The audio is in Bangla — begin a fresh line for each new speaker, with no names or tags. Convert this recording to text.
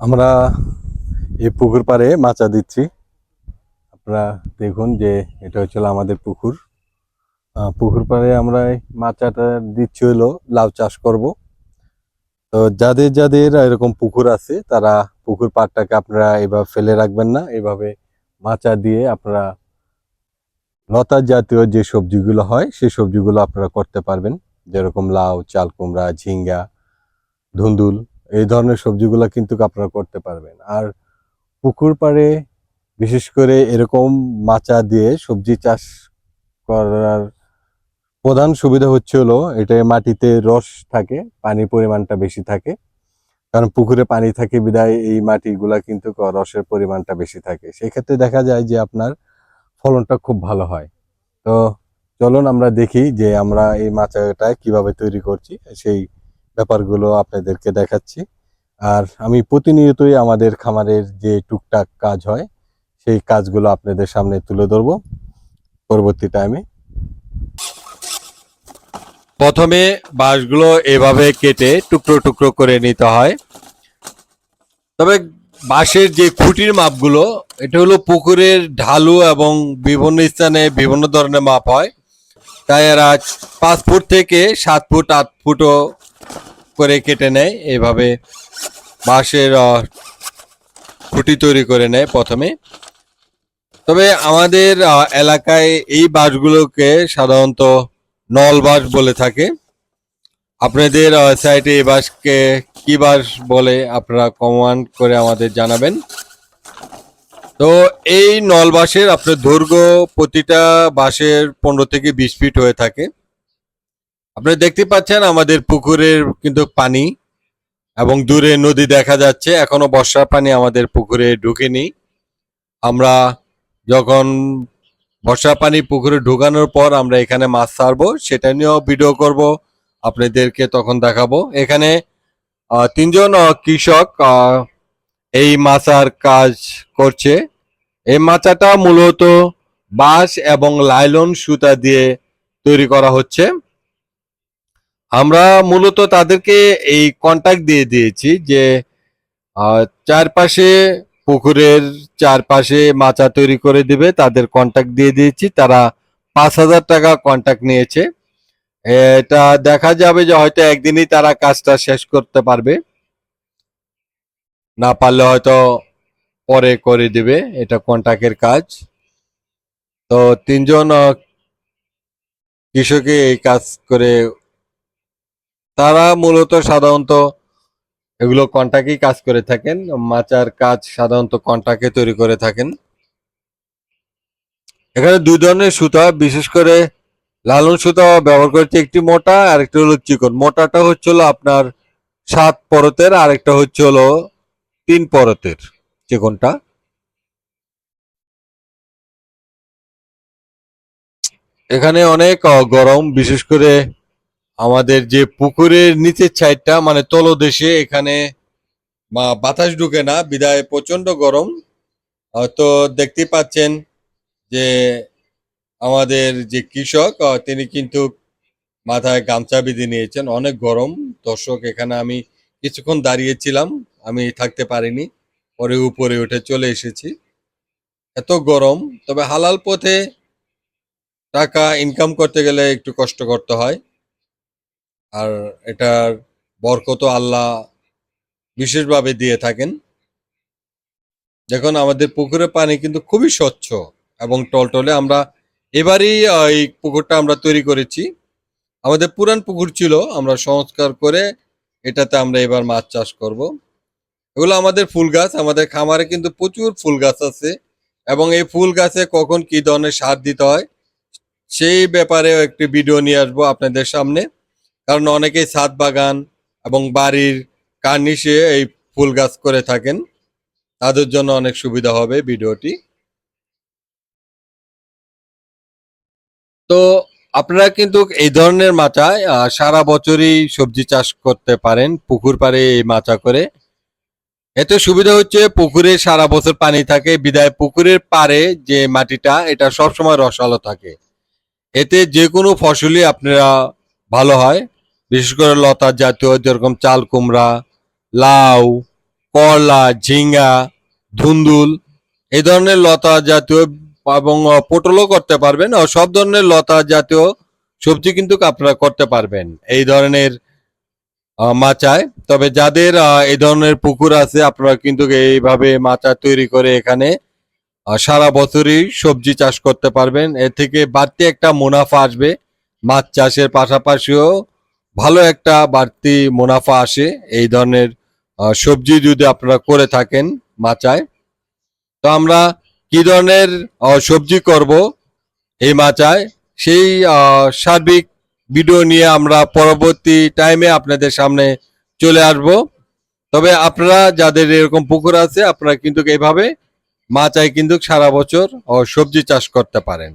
আমরা এই পুকুর পাড়ে মাচা দিচ্ছি। আপনারা দেখুন যে এটা হচ্ছে আমাদের পুকুর। পুকুর পাড়ে আমরা মাচাটা দিচ্ছি হলো লাউ চাষ করব। তো যাদের যাদের এরকম পুকুর আছে, তারা পুকুর পাড়টাকে আপনারা এভাবে ফেলে রাখবেন না। এভাবে মাচা দিয়ে আপনারা লতা জাতীয় যে সবজিগুলো হয়, সেই সবজিগুলো আপনারা করতে পারবেন। যেরকম লাউ, চাল কুমড়া, ঝিঙ্গা, ধুন্দুল এই ধরনের সবজিগুলো কিন্তু আপনারা করতে পারবেন। আর পুকুর পাড়ে বিশেষ করে এরকম মাচা দিয়ে সবজি চাষ করার প্রধান সুবিধা হচ্ছে হলো এটা মাটিতে রস থাকে, পানির পরিমাণটা বেশি থাকে। কারণ পুকুরে পানি থাকে বিদায় এই মাটিগুলা কিন্তু রসের পরিমাণটা বেশি থাকে। সেই ক্ষেত্রে দেখা যায় যে আপনার ফলনটা খুব ভালো হয়। তো চলুন আমরা দেখি যে আমরা এই মাচাটা কীভাবে তৈরি করছি। সেই ব্যাপারগুলো আপনাদেরকে দেখাচ্ছি। আর আমি প্রতিনিয়তই আমাদের খামারের যে টুকটাক কাজ হয়, সেই কাজগুলো আপনাদের সামনে তুলে ধরবো পরবর্তী টাইমে
প্রথমে বাঁশগুলো এভাবে কেটে টুকরো টুকরো করে নিতে হয়। তবে বাঁশের যে খুঁটির মাপগুলো, এটা হলো পুকুরের ঢালু এবং বিভিন্ন স্থানে বিভিন্ন ধরনের মাপ হয়। তাই এরা পাঁচ ফুট থেকে সাত ফুট, আট ফুটও করে কেটে নেয়, এভাবে বাঁশের খুঁটি তৈরি করে নেয় প্রথমে। তবে আমাদের এলাকায় এই বাঁশগুলোকে সাধারণত নল বাঁশ বলে থাকে। আপনাদের সাইটে এই বাঁশকে কি বাঁশ বলে আপনারা কমেন্ট করে আমাদের জানাবেন। তো এই নল বাঁশের আপনার দৈর্ঘ্য প্রতিটা বাঁশের পনেরো থেকে বিশ ফিট হয়ে থাকে। আপনারা দেখতে পাচ্ছেন আমাদের পুকুরের কিন্তু পানি এবং দূরে নদী দেখা যাচ্ছে। এখনও বর্ষার পানি আমাদের পুকুরে ঢুকেনি। আমরা যখন বর্ষা পানি পুকুরে ঢুকানোর পর আমরা এখানে মাছ ছাড়বো, সেটা নিয়েও ভিডিও করব, আপনাদেরকে তখন দেখাবো। এখানে তিনজন কৃষক এই মাচার কাজ করছে। এই মাচাটা মূলত বাঁশ এবং লাইলন সুতা দিয়ে তৈরি করা হচ্ছে। আমরা মূলত তাদেরকে এই কন্টাক্ট দিয়ে দিয়েছি যে চারপাশে পুকুরের চারপাশে মাচা তৈরি করে দিবে, তাদের কন্টাক্ট দিয়ে দিয়েছি, তারা পাঁচ হাজার টাকা কন্টাক্ট নিয়েছে। এটা দেখা যাবে যে হয়তো একদিনই তারা কাজটা শেষ করতে পারবে। না পারলে হয়তো পরে করে দিবে, এটা কন্টাক্টের কাজ। তো তিনজন কৃষকে এই কাজ করে তারা মূলত সাধারণত এগুলো কন্টাক্টই কাজ করে থাকেন, মাচার কাজ সাধারণত কন্টাকে তৈরি করে থাকেন। এখানে দুই ধরনের সুতা, বিশেষ করে লালন সুতা ব্যবহার করেছে, একটি মোটা আর একটি হলো চিকন। মোটাটা হচ্ছে হলো আপনার সাত পরতের আর একটা হচ্ছে হলো তিন পরতের চিকনটা। এখানে অনেক গরম, বিশেষ করে আমাদের যে পুকুরের নিচের সাইডটা মানে তলদেশে এখানে বাতাস ঢুকে না বিদায় প্রচণ্ড গরম। আহ, তো দেখতেই পাচ্ছেন যে আমাদের যে কৃষক তিনি কিন্তু মাথায় গামছা বেঁধে নিয়েছেন। অনেক গরম। দর্শক এখানে আমি কিছুক্ষণ দাঁড়িয়েছিলাম। আমি থাকতে পারিনি। পরে উপরে উঠে চলে এসেছি। এত গরম। তবে হালাল পথে টাকা ইনকাম করতে গেলে একটু কষ্ট করতে হয়। আর এটার বরকত আল্লাহ বিশেষভাবে দিয়ে থাকেন। দেখুন, আমাদের পুকুরের পানি কিন্তু খুবই স্বচ্ছ এবং টলটলে আমরা এবারই এই পুকুরটা আমরা তৈরি করেছি। আমাদের পুরান পুকুর ছিল, আমরা সংস্কার করে এটাতে আমরা এবার মাছ চাষ করব। এগুলো আমাদের ফুল গাছ, আমাদের খামারে কিন্তু প্রচুর ফুল গাছ আছে এবং এই ফুল গাছে কখন কি ধরনের সার দিতে হয়, সেই ব্যাপারে একটি ভিডিও নিয়ে আসব আপনাদের সামনে। কারণ অনেকেই ছাদ বাগান এবং বাড়ির কার্নিশে এই ফুল গাছ করে থাকেন। তাদের জন্য অনেক সুবিধা হবে ভিডিওটি। তো আপনারা কিন্তু এই ধরনের মাচায় সারা বছরই সবজি চাষ করতে পারেন, পুকুর পাড়ে এই মাচা করে। এতে সুবিধা হচ্ছে পুকুরে সারা বছর পানি থাকে, বিদায় পুকুরের পাড়ে যে মাটিটা, এটা সবসময় রসালো থাকে। এতে যে কোনো ফসলই আপনারা ভালো হয়। বিশেষ করে লতা জাতীয় যেরকম চাল কুমড়া, লাউ, করলা, ঝিঙ্গা, ধুন্দুল, এই ধরনের লতা জাতীয় এবং পটলও করতে পারবেন সব ধরনের লতা জাতীয় সবজি কিন্তু আপনারা করতে পারবেন এই ধরনের মাচায়। তবে যাদের এই ধরনের পুকুর আছে, আপনারা কিন্তু এইভাবে মাচা তৈরি করে এখানে সারা বছরই সবজি চাষ করতে পারবেন। এর থেকে বাড়তি একটা মুনাফা আসবে মাছ চাষের পাশাপাশিও। ভালো একটা বাড়তি মুনাফা আসে এই ধরনের সবজি যদি আপনারা করে থাকেন মাচায়, তো আমরা কি ধরনের সবজি করব এই মাচায়, সেই সার্বিক ভিডিও নিয়ে আমরা পরবর্তী টাইমে আপনাদের সামনে চলে আসব। তবে আপনারা যাদের এরকম পুকুর আছে, আপনারা কিন্তু এইভাবে মাচায় কিন্তু সারা বছর সবজি চাষ করতে পারেন।